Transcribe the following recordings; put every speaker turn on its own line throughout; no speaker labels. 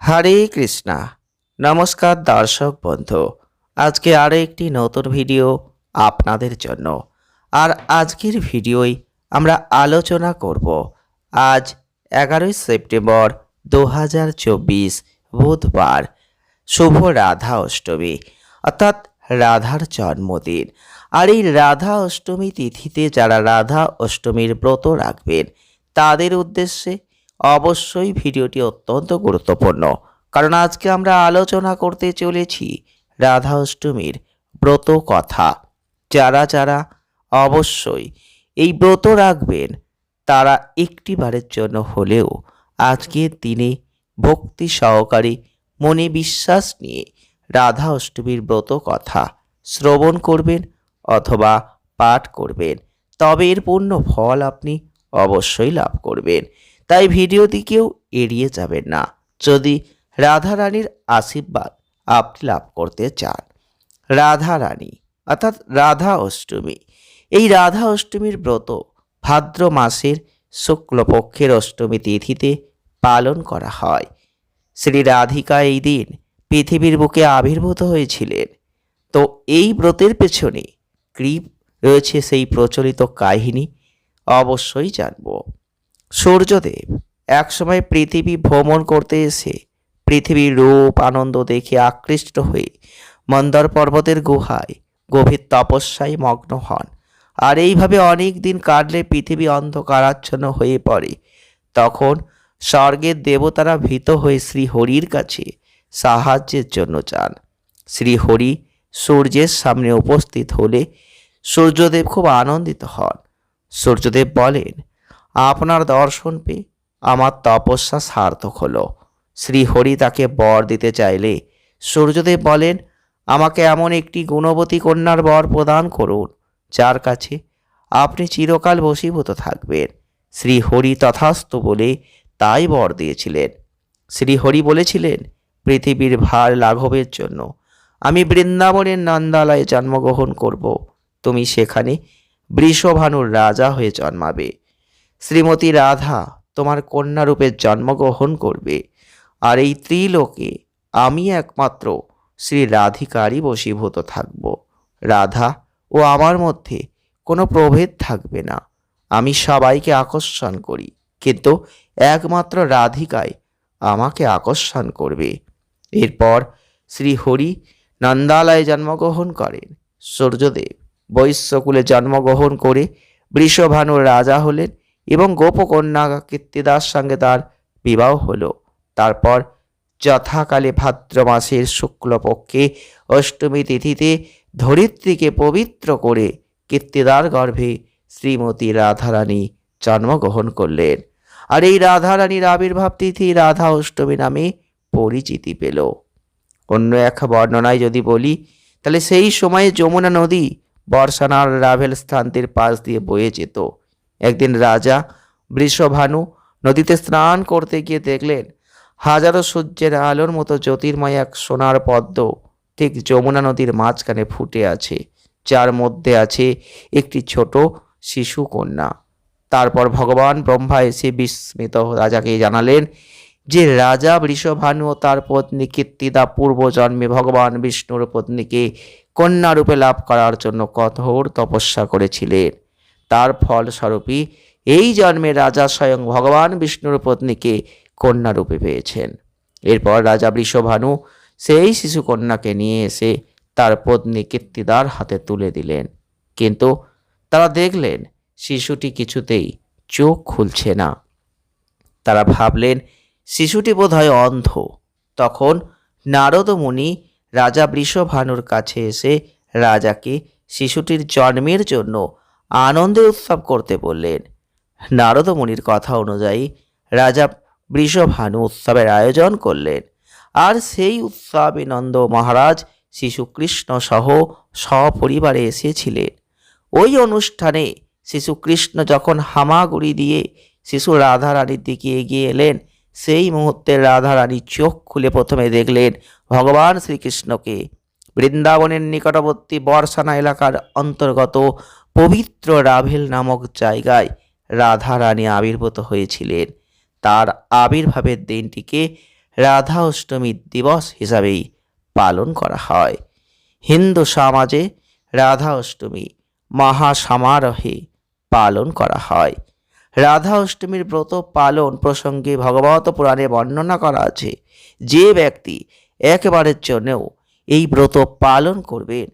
হরে কৃষ্ণা। নমস্কার দর্শক বন্ধু। আজকে আরও একটি নতুন ভিডিও আপনাদের জন্য। আর আজকের ভিডিওয় আমরা আলোচনা করব, আজ এগারোই সেপ্টেম্বর দু হাজার চব্বিশ বুধবার, শুভ রাধা অষ্টমী, অর্থাৎ রাধার জন্মদিন। আর এই রাধা অষ্টমী তিথিতে যারা রাধা অষ্টমীর ব্রত রাখবেন, তাদের উদ্দেশ্যে অবশ্যই ভিডিওটি অত্যন্ত গুরুত্বপূর্ণ। কারণ আজকে আমরা আলোচনা করতে চলেছি রাধা অষ্টমীর ব্রত কথা। যারা যারা অবশ্যই এই ব্রত রাখবেন, তারা একটিবারের জন্য হলেও আজকের দিনে ভক্তি সহকারে মনে বিশ্বাস নিয়ে রাধা অষ্টমীর ব্রত কথা শ্রবণ করবেন অথবা পাঠ করবেন। তবে এর পূর্ণ ফল আপনি অবশ্যই লাভ করবেন। তাই ভিডিওটিকেও এড়িয়ে যাবেন না। যদি রাধা রানীর আশীর্বাদ আপনি লাভ করতে চান রাধা রানী অর্থাৎ রাধা অষ্টমী, এই রাধা অষ্টমীর ব্রত ভাদ্র মাসের শুক্লপক্ষের অষ্টমী তিথিতে পালন করা হয়। শ্রী রাধিকা এই দিন পৃথিবীর বুকে আবির্ভূত হয়েছিলেন। তো এই ব্রতের পেছনে কৃপ রয়েছে সেই প্রচলিত কাহিনী অবশ্যই জানব। সূর্যদেব একসময় পৃথিবী ভ্রমণ করতে এসে পৃথিবীর রূপ, আনন্দ দেখে আকৃষ্ট হয়ে মন্দর পর্বতের গুহায় গভীর তপস্যায় মগ্ন হন। আর এইভাবে অনেক দিন কাটলে পৃথিবী অন্ধকারাচ্ছন্ন হয়ে পড়ে। তখন স্বর্গের দেবতারা ভীত হয়ে শ্রী হরির কাছে সাহায্যের জন্য চান শ্রী হরি সূর্যের সামনে উপস্থিত হলে সূর্যদেব খুব আনন্দিত হন। সূর্যদেব বলেন আপনার দর্শন পেয়ে আমার তপস্যা সার্থক হলো। শ্রীহরি তাকে বর দিতে চাইলে সূর্যদেব বলেন, আমাকে এমন একটি গুণবতী কন্যার বর প্রদান করুন, যার কাছে আপনি চিরকাল বশীভূত থাকবেন। শ্রীহরি তথাস্তু বলে তাই বর দিয়েছিলেন। শ্রীহরি বলেছিলেন, পৃথিবীর ভার লাঘবের জন্য আমি বৃন্দাবনের নন্দালয়ে জন্মগ্রহণ করব। তুমি সেখানে বৃষভানুর রাজা হয়ে জন্মাবে। শ্রীমতী রাধা তোমার কন্যারূপে জন্মগ্রহণ করবে। আর এই ত্রিলোকে আমি একমাত্র শ্রী রাধিকারই বশীভূত থাকব। রাধা ও আমার মধ্যে কোনো প্রভেদ থাকবে না। আমি সবাইকে আকর্ষণ করি, কিন্তু একমাত্র রাধিকায় আমাকে আকর্ষণ করবে। এরপর শ্রী হরি নন্দালয়ে জন্মগ্রহণ করেন। সূর্যদেব বৈশ্যকুলে জন্মগ্রহণ করে বৃষভানুর রাজা হলেন। এবং গোপকন্যা কীর্তিদার সঙ্গে তার বিবাহ হলো। তারপর যথাকালে ভাদ্র মাসের শুক্লপক্ষে অষ্টমী তিথিতে ধরিত্রীকে পবিত্র করে কীর্তিদার গর্ভে শ্রীমতী রাধারানী জন্মগ্রহণ করলেন। আর এই রাধারানীর আবির্ভাব তিথি রাধা অষ্টমী নামে পরিচিতি পেল। অন্য এক বর্ণনায় যদি বলি, তাহলে সেই সময়ে যমুনা নদী বর্ষানার রাভেল স্থানটির পাশ দিয়ে বয়ে যেত। একদিন রাজা বৃষভানু নদীতে স্নান করতে গিয়ে দেখলেন, হাজারো সূর্যের আলোর মতো জ্যোতির্ময় এক সোনার পদ্ম ঠিক যমুনা নদীর মাঝখানে ফুটে আছে। যার মধ্যে আছে একটি ছোট শিশু কন্যা। তারপর ভগবান ব্রহ্মা এসে বিস্মিত রাজাকে জানালেন যে রাজা বৃষভানু ও তার পত্নী কীর্তিদা পূর্বজন্মে ভগবান বিষ্ণুর পত্নীকে কন্যারূপে লাভ করার জন্য কঠোর তপস্যা করেছিলেন। তার ফলস্বরূপই এই জন্মে রাজা স্বয়ং ভগবান বিষ্ণুর পত্নীকে কন্যারূপে পেয়েছেন। এরপর রাজা বৃষভানু সেই শিশু কন্যাকে নিয়ে এসে তার পত্নী কীর্তিদার হাতে তুলে দিলেন। কিন্তু তারা দেখলেন শিশুটি কিছুতেই চোখ খুলছে না। তারা ভাবলেন, শিশুটি বোধহয় অন্ধ। তখন নারদ মুনি রাজা বৃষভানুর কাছে এসে রাজাকে শিশুটির জন্মের জন্য আনন্দের উৎসব করতে বললেন। নারদ মুনির কথা অনুযায়ী রাজা বৃষভানু উৎসবের আয়োজন করলেন। আর সেই উৎসবে নন্দ মহারাজ শিশু কৃষ্ণ সহ সপরিবারে এসেছিলেন। ওই অনুষ্ঠানে শিশু কৃষ্ণ যখন হামাগুড়ি দিয়ে শিশু রাধারানীর দিকে এগিয়ে এলেন, সেই মুহূর্তে রাধারানী চোখ খুলে প্রথমে দেখলেন ভগবান শ্রীকৃষ্ণকে। বৃন্দাবনের নিকটবর্তী বর্ষানা এলাকার অন্তর্গত পবিত্র রাভেল নামক জায়গায় রাধারানী আবির্ভূত হয়েছিলেন। তার আবির্ভাবের দিনটিকে রাধা অষ্টমী দিবস হিসাবেই পালন করা হয়। হিন্দু সমাজে রাধা অষ্টমী মহাসমারোহে পালন করা হয়। রাধা অষ্টমীর ব্রত পালন প্রসঙ্গে ভগবত পুরাণে বর্ণনা করা আছে, যে ব্যক্তি একবারের জন্যও এই ব্রত পালন করবেন,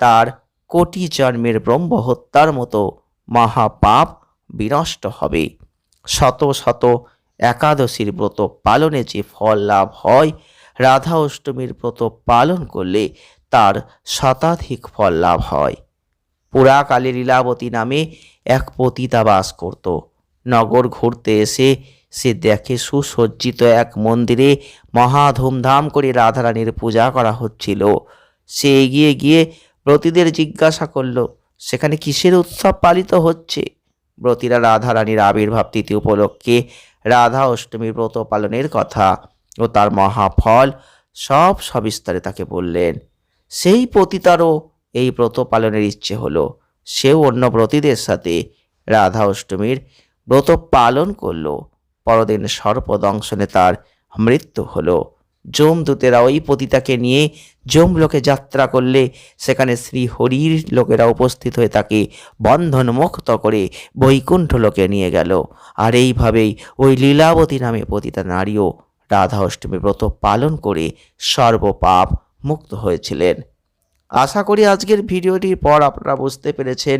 তার কোটি জন্মের ব্রহ্ম হত্যার মতো মহাপাপ বিনষ্ট হবে। শত শত একাদশীর ব্রত পালনে যে ফল লাভ হয়, রাধা অষ্টমীর ব্রত পালন করলে তার শতাধিক ফল লাভ হয়। পুরাকালে লীলাবতী নামে এক পতিতা বাস করত। নগর ঘুরতে এসে সে দেখে সুসজ্জিত এক মন্দিরে মহা ধুমধাম করে রাধারানীর পূজা করা হচ্ছিল। সে এগিয়ে গিয়ে ব্রতীদের জিজ্ঞাসা করল, সেখানে কিসের উৎসব পালিত হচ্ছে? ব্রতীরা রাধারানীর আবির্ভাব তিথি উপলক্ষে রাধা অষ্টমীর ব্রত পালনের কথা ও তার মহাফল সব সবিস্তারে তাকে বললেন। সেই পতিতারও এই ব্রত পালনের ইচ্ছে হলো। সেও অন্য ব্রতীদের সাথে রাধা অষ্টমীর ব্রত পালন করল। পরদিন সর্পদংশনে তার মৃত্যু হলো। যমদূতেরা ওই পতিতাকে নিয়ে যমলোকে যাত্রা করলে সেখানে শ্রী হরির লোকেরা উপস্থিত হয়ে তাকে বন্ধনমুক্ত করে বৈকুণ্ঠ লোকে নিয়ে গেল। আর এইভাবেই ওই লীলাবতী নামে পতিতা নারীও রাধা অষ্টমী ব্রত পালন করে সর্বপাপ মুক্ত হয়েছিলেন। আশা করি আজকের ভিডিওটির পর আপনারা বুঝতে পেরেছেন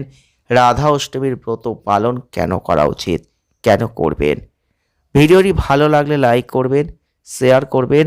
রাধা অষ্টমীর ব্রত পালন কেন করা উচিত, কেন করবেন। ভিডিওটি ভালো লাগলে লাইক করবেন, শেয়ার করবেন